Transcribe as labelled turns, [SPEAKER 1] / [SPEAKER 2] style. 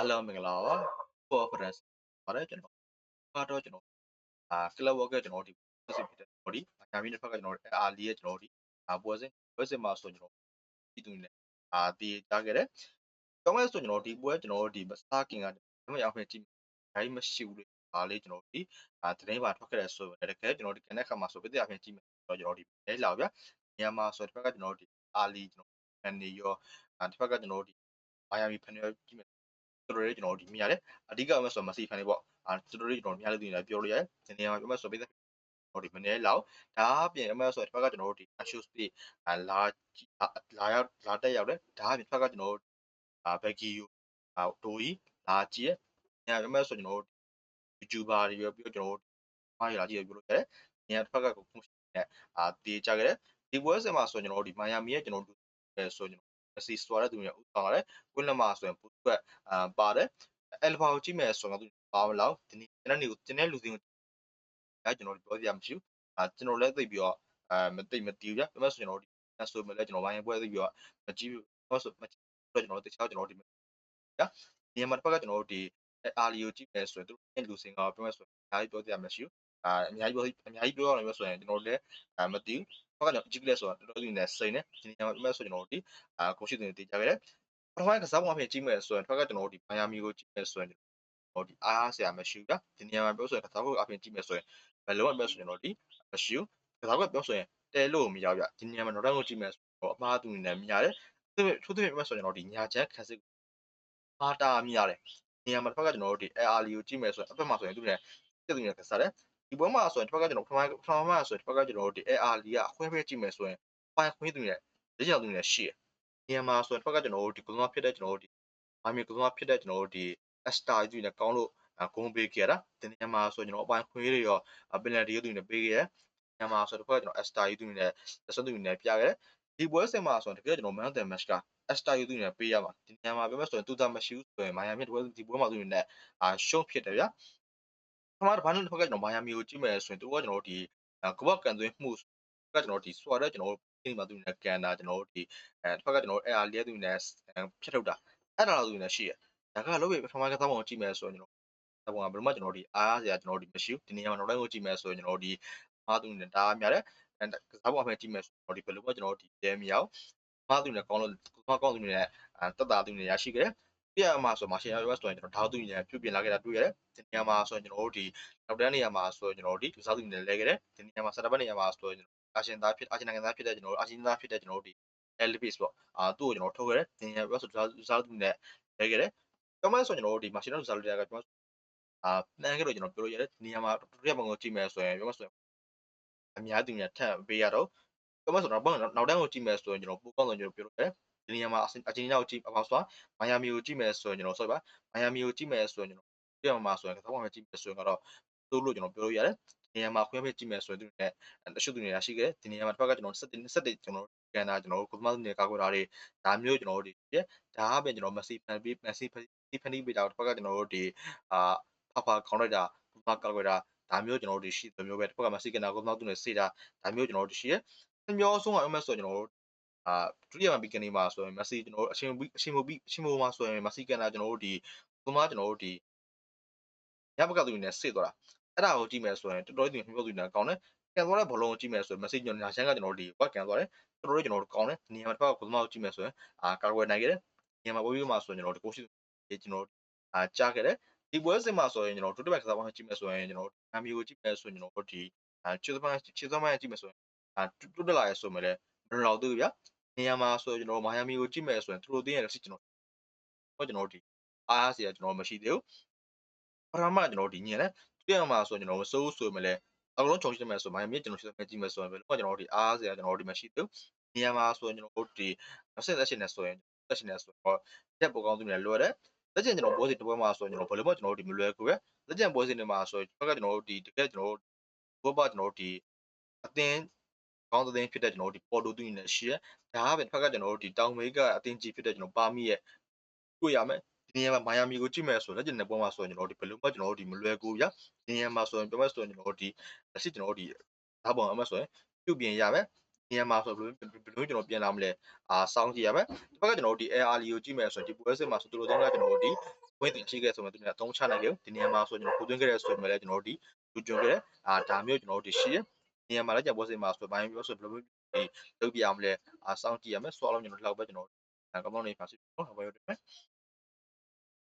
[SPEAKER 1] အားလုံးမင်္ဂလာပါပေါ်ဖရက်ပါတယ်ကျွန်တော်ကတော့ကျွန်တော်အာကလပ်ဝက်ကကျွန်တော်ဒီဆက်စစ်ဖြစ်တဲ့ကျွန်တော်ဒီညာမီတစ်ဖက်ကကျွန်တော်အာလီရဲ့ကျွန်တော်ဒီအာပွဲစဉ်ပွဲစဉ်မှာဆိုကျွန်တော်ဒီသူနဲ့အာတည်ကြခဲ့တယ်ကျောင်းမဲ့ဆိုကျွန်တော်ဒီပွဲကျွန်တော်ဒီမစတာကင်ကကျွန်တော်ရောက်ခဲ့ကြည့်ဒါကြီးမရှိဘူးလေဒါလေးကျွန်တော်ဒီအာတရင်ပါထွက်ခဲ့တဲ့ဆိုတကယ်ကျွန်တော်ဒီကနေခါမှာဆိုပြည့်အပြင်ကြည့်မယ်ဆိုတော့ကျွန်တော်ဒီလဲလာဗျညမှာဆိုတစ်ဖက်ကကျွန်တော်ဒီအာလီကျွန်တော်န်နေရောအာတစ်ဖက်ကကျွန်တော်ဒီမိုင်ယာမီဖန်ရောကြည့်မယ် တော်တော်လေးကျွန်တော်ဒီမြင်ရတယ်အဓိကအမှဆိုမစီဖန်လေးပေါ့အာတော်တော်လေးကျွန်တော်မြင်ရလို့တင်တယ်ပြောလို့ရတယ်ဒီနေရာမှာအမှဆိုပေးတဲ့ဟိုဒီမနေ့လောက်ဒါအပြင်အမှဆိုတစ်ဖက်ကကျွန်တော်တို့ဒီ shoes တွေလာလာရောက်လာတက်ရောက်တယ်ဒါအပြင်တစ်ဖက်ကကျွန်တော်တို့အာဘက်ဂီယူအာဒိုကြီးလာကြည့်ရအမှဆိုကျွန်တော်တို့ YouTuber တွေရောပြီးတော့ကျွန်တော်တို့မားရလာကြည့်ရပြောလို့ရတယ်နေရာတစ်ဖက်ကကိုပုံရှိနေအာတေးကြခဲ့တယ်ဒီပွဲစဉ်မှာဆိုကျွန်တော်တို့ဒီမိုင်ယာမီရဲ့ကျွန်တော်တို့ဆိုကျွန်တော်အ စီစွာတဲ့သူတွေဥဆောင်ရတယ်ကွင်းလက်မှာဆိုရင်ပို့ကအာပါတယ်အယ်လ်ဖာကိုကြည့်မယ်ဆိုတော့သူပါမလောက်ဒီနေ့ကျွန်တော်နေကိုကျွန်တော်လူစင်းကိုအဲကျွန်တော်ပြောပြမှာမရှိဘူးအာကျွန်တော်လည်းသိပြီးတော့အာမသိမတီးကြဒါပေမဲ့ဆိုကျွန်တော်ဒီဆိုမယ်လဲကျွန်တော်ဝိုင်းပွဲသိပြီးတော့မကြည့်ဘူးဆိုမကြည့်တော့ကျွန်တော်တခြားကျွန်တော်ဒီညာဒီမှာတစ်ဖက်ကကျွန်တော်တို့ဒီအာလီကိုကြည့်မယ်ဆိုရင်သူတို့လူစင်းကပြောမယ်ဆိုရင်အားကြီးပြောပြမှာမရှိဘူး အာအများကြီးပြောအများကြီးပြောရအောင်ဆိုရင်ကျွန်တော်လည်းအာမသိဘူးဘက်ကကျွန်တော်ကြည့်လိုက်ဆိုတော့တော်တော်ကြီးနေစိတ်နဲ့ဒီနေရာမှာပြောမယ်ဆိုကျွန်တော်တို့ဒီအာကိုရှိတင်တေးကြခဲ့တယ်ပထမကစားပုံအဖြစ်ကြည့်မယ်ဆိုရင်တစ်ဖက်ကကျွန်တော်တို့ဒီမိုင်ယာမီကိုကြည့်မယ်ဆိုရင်ဟိုဒီအားဆရာမရှိဘူးဗျဒီနေရာမှာပြောဆိုရင်ကစားပုံအဖြစ်ကြည့်မယ်ဆိုရင်ဘယ်လုံးဝပြောဆိုရင်တော့ဒီမရှိဘူးကစားပုံပြောဆိုရင်တဲလို့မရောက်ဗျဒီနေရာမှာတော့တော့ကြည့်မယ်ဆိုတော့အမှားသူနေမြရတယ်သူသူသူပြောဆိုရင်တော့ဒီညာချမ်းခန်းစစ်မာတာမြရတယ်နေရာမှာတစ်ဖက်ကကျွန်တော်တို့ဒီ AR ကိုကြည့်မယ်ဆိုရင်အဖက်မှာဆိုရင်သူနဲ့တက်သူနဲ့ကစားတယ် ဒီပွဲမှာဆိုရင်တစ်ဖက်ကကျွန်တော်ပထမပထမမှာဆိုရင်တစ်ဖက်ကကျွန်တော်တို့ဒီ AR ကအခွဲပဲကြည့်မယ်ဆိုရင်ပိုင်းခွင်းသူနဲ့လက်ချောင်သူနဲ့ရှိရနေရာမှာဆိုရင်တစ်ဖက်ကကျွန်တော်တို့ဒီကုသမာဖြစ်တဲ့ကျွန်တော်တို့ဒီမာမီကုသမာဖြစ်တဲ့ကျွန်တော်တို့ဒီ Star ကြီးနဲ့ကောင်းလို့ဂုံးပေးခဲ့တာဒီနေရာမှာဆိုကျွန်တော်အပိုင်းခွေးတွေရောပင်နယ်ဒီတွေနဲ့ပေးခဲ့ရညမှာဆိုတော့ကျွန်တော် Star ကြီးတွေနဲ့လက်စွပ်တွေနဲ့ပြခဲ့ဒီပွဲစဉ်မှာဆိုရင်တကယ်ကျွန်တော် Man of the Match က Star ကြီးတွေနဲ့ပေးရမှာဒီနေရာမှာပြောမယ်ဆိုရင်သူသားမရှိဘူးဆိုရင်မိုင်ယာမီဒီပွဲဒီပွဲမှာသူတွေနဲ့အာရှုံးဖြစ်တယ်ဗျာ ပထမတစ်ပိုင်းတစ်ဖက်ကကျွန်တော်မိုင်ယာမီကိုကြည့်မယ်ဆိုရင်သူကကျွန်တော်ဒီကဘကန်သွင်းမှုကကျွန်တော်ဒီစွာတဲ့ကျွန်တော်ဒီမှာသူနဲ့ကန်တာကျွန်တော်ဒီအဲတစ်ဖက်ကကျွန်တော်အဲအားလေးသူနဲ့ဖြတ်ထုတ်တာအဲ့ဒါတော့သူနဲ့ရှိရဒါကလို့ပဲပထမကစားပုံကိုကြည့်မယ်ဆိုရင်ကျွန်တော်ဒါပုံကဘယ်လိုမှကျွန်တော်ဒီအားစရာကျွန်တော်ဒီမရှိဘူးဒီနေရာမှာနောက်တိုင်းကိုကြည့်မယ်ဆိုရင်ကျွန်တော်ဒီအားသူနဲ့ဒါများတယ်ကစားပုံအမှကြည့်မယ်ဆိုတော့ဒီဘယ်လိုမှကျွန်တော်ဒီတဲမရအောင်အားသူနဲ့ကောင်းလို့ကောင်းကောင်းသူနဲ့တက်တာသူနဲ့ရရှိခဲ့တယ် ပြရမှာဆိုမှာရှင်ရရဆိုရင်ကျွန်တော်ဓာတ်သူနဲ့ပြုပြင်လာခဲ့တာတွေ့ရတယ်ဒီနေရာမှာဆိုရင်ကျွန်တော်တို့ဒီနောက်တန်းနေရာမှာဆိုရင်ကျွန်တော်တို့ဒီလူစားသူနဲ့လဲခဲ့တယ်ဒီနေရာမှာစတာဘတ်နေရာမှာဆိုရင်အာရှင်သားဖြစ်အာရှင်နိုင်ငံသားဖြစ်တဲ့ကျွန်တော်တို့အာရှင်သားဖြစ်တဲ့ကျွန်တော်တို့ဒီ Elvis ပေါ့အာသူ့ကိုကျွန်တော်ထုတ်ခဲ့တယ်ဒီနေရာမှာဆိုလူစားသူနဲ့လဲခဲ့တယ်ကျွန်တော်ဆိုကျွန်တော်တို့ဒီမာရှင်လူစားလူတွေကကျွန်တော်အာနှမ်းခဲ့လို့ကျွန်တော်ပြောလို့ရတယ်ဒီနေရာမှာဒုတိယပုံကိုကြည့်မယ်ဆိုရင်ပြောမှဆိုရင်အများသူများထပ်ပေးရတော့ပြောမှဆိုတော့နောက်တန်းကိုကြည့်မယ်ဆိုရင်ကျွန်တော်ပိုကောင်းတယ်ကျွန်တော်ပြောလို့ရတယ် ဒီနေရာမှာအဂျင်တီးနားကိုကြည့်အောင်ဆိုမိုင်ယာမီကိုကြည့်မယ်ဆိုရင်ကျွန်တော်ဆိုပါမိုင်ယာမီကိုကြည့်မယ်ဆိုရင်ကျွန်တော်ပြရမှာဆိုရင်ကစားမှာကြည့်မယ်ဆိုရင်ကတော့သို့လို့ကျွန်တော်ပြောလို့ရတယ်ဒီနေရာမှာခွဲမဲ့ကြည့်မယ်ဆိုရင်သူနဲ့တချို့သူတွေရရှိခဲ့ဒီနေရာမှာတစ်ဖက်ကကျွန်တော်စက်တင်စက်တင်ကျွန်တော်ကန်တာကျွန်တော်ကိုသမားသူတွေကာကွယ်တာတွေဒါမျိုးကျွန်တော်တို့ဒီဒါအပြင်ကျွန်တော်မက်ဆီဖန်ပြီးမက်ဆီဖန်ဖန်ပြီးပေးတာတစ်ဖက်ကကျွန်တော်တို့ဒီအာဖာဖာခေါင်းလိုက်တာသမားကာကွယ်တာဒါမျိုးကျွန်တော်တို့ရှိတယ်မျိုးပဲတစ်ဖက်ကမက်ဆီကန်တာကိုသမားသူတွေစေတာဒါမျိုးကျွန်တော်တို့ရှိရဲအမျိုးဆုံးကအမှဆိုကျွန်တော်တို့ အာဒုတိယမှာဘီကနေမှာဆိုရင်မက်ဆီကျွန်တော်တို့အရှင်အရှင်မိုဘီအရှင်မိုမှာဆိုရင်မက်ဆီကန်တာကျွန်တော်တို့ဒီသမားကျွန်တော်တို့ဒီညဘကသူတွေနဲ့စစ်သွားတာအဲ့ဒါကိုကြည့်မယ်ဆိုရင်တော်တော်ကြီးမျိုးသူတွေနဲ့ကောင်းတယ်ကန်သွားတဲ့ဘောလုံးကိုကြည့်မယ်ဆိုရင်မက်ဆီကျွန်တော်ညာရှမ်းကကျွန်တော်တို့ဒီဝက်ကန်သွားတယ်တော်တော်ကျွန်တော်တို့ကောင်းတယ်နေရာမှာတစ်ခါကိုသမားကိုကြည့်မယ်ဆိုရင်အာကာကွယ်နိုင်ခဲ့တယ်နေရာမှာပို့ပြီးမှဆိုရင်ကျွန်တော်တို့ကိုရှိကျွန်တော်အာကြားခဲ့တယ်ဒီပွဲစဉ်မှာဆိုရင်ကျွန်တော်ဒုတိယကစားပွဲကြည့်မယ်ဆိုရင်ကျွန်တော်အမီကိုကြည့်မယ်ဆိုရင်ကျွန်တော်ဒီအာချစ်သမားချစ်သမားကြည့်မယ်ဆိုရင်အာတွတ်တက်လာရဆိုမယ်လေ ဘယ်လောက်တူဗျာနေရာမှာဆိုကျွန်တော်မိုင်ယာမီကိုကြည့်မယ်ဆိုရင်သူတို့တင်းရတယ်ကျွန်တော်ဟောကျွန်တော်ဒီအားစရာကျွန်တော်မရှိသေးဘူးပထမကျွန်တော်ဒီညင်လဲဒုတိယမှာဆိုကျွန်တော်မစိုးဆိုမယ်လေအကုန်လုံးခြုံရှိမယ်ဆိုမိုင်ယာမီကျွန်တော်ရှိတယ်ကြည့်မယ်ဆိုရင်ဘယ်တော့ကျွန်တော်ဒီအားစရာကျွန်တော်ဒီမရှိသေးဘူးနေရာမှာဆိုရင်ကျွန်တော်ဒီဆက်ဆက်ရှင်နေဆိုရင်ဆက်ရှင်နေဆိုတော့တက်ပေါ်ကောင်းသူတွေလွယ်တယ်လက်ကျင်ကျွန်တော်ပွဲစီတစ်ပွဲမှာဆိုရင်ကျွန်တော်ဘယ်လိုမှကျွန်တော်တို့ဒီမလွယ်ကူပဲလက်ကျင်ပွဲစီတွေမှာဆိုရင်ဘက်ကကျွန်တော်တို့ဒီတကယ်ကျွန်တော်တို့ဘောပါကျွန်တော်တို့ဒီအသင်း ကောင်းတဲ့ဖြစ်တဲ့ကျွန်တော်တို့ဒီပေါ်တိုတူနေရှိရဒါကပဲတစ်ဖက်ကကျွန်တော်တို့ဒီတောင်မေးကအသင်းကြီးဖြစ်တဲ့ကျွန်တော်ပါမီရဲ့တွေ့ရမယ်ဒီနေရာမှာမိုင်ယာမီကိုကြည့်မယ်ဆိုလက်ကျင်တဲ့ပွဲမှာဆိုရင်ကျွန်တော်တို့ဒီဘယ်လိုမှကျွန်တော်တို့ဒီမလွယ်ကူဗျဒီနေရာမှာဆိုရင်ပြောမယ်ဆိုရင်ကျွန်တော်တို့ဒီလက်ရှိကျွန်တော်တို့ဒီဓာတ်ပုံအမှဆိုရင်ပြုတ်ပြင်ရမယ်နေရာမှာဆိုဘယ်လိုဘယ်လိုကျွန်တော်ပြင်လာမလဲအာစောင်းကြည့်ရမယ်ဒီဘက်ကကျွန်တော်တို့ဒီ air ali ကိုကြည့်မယ်ဆိုရင်ဒီပွဲစစ်မှာဆိုသူတို့သုံးကကျွန်တော်တို့ဒီဝင်းတင်ရှိခဲ့ဆိုမှသူတို့အသုံးချနိုင်ကြဒီနေရာမှာဆိုကျွန်တော်ကိုသွင်းခဲ့တဲ့ဆိုမှလည်းကျွန်တော်တို့ဒီလူကျွန်းခဲ့အာဒါမျိုးကျွန်တော်တို့ဒီရှိရ နေရာမှာလည်းကျွန်တော်ပွဲစစ်မှာဆိုဘိုင်းပြောဆိုဘယ်လိုမျိုးဒီလုပ်ပြရမလဲအာစောင်းကြည့်ရမယ်ဆိုအောင်ကျွန်တော်လောက်ပဲကျွန်တော်ကောင်းကောင်းနေပါစီနော်ဘာလို့လဲ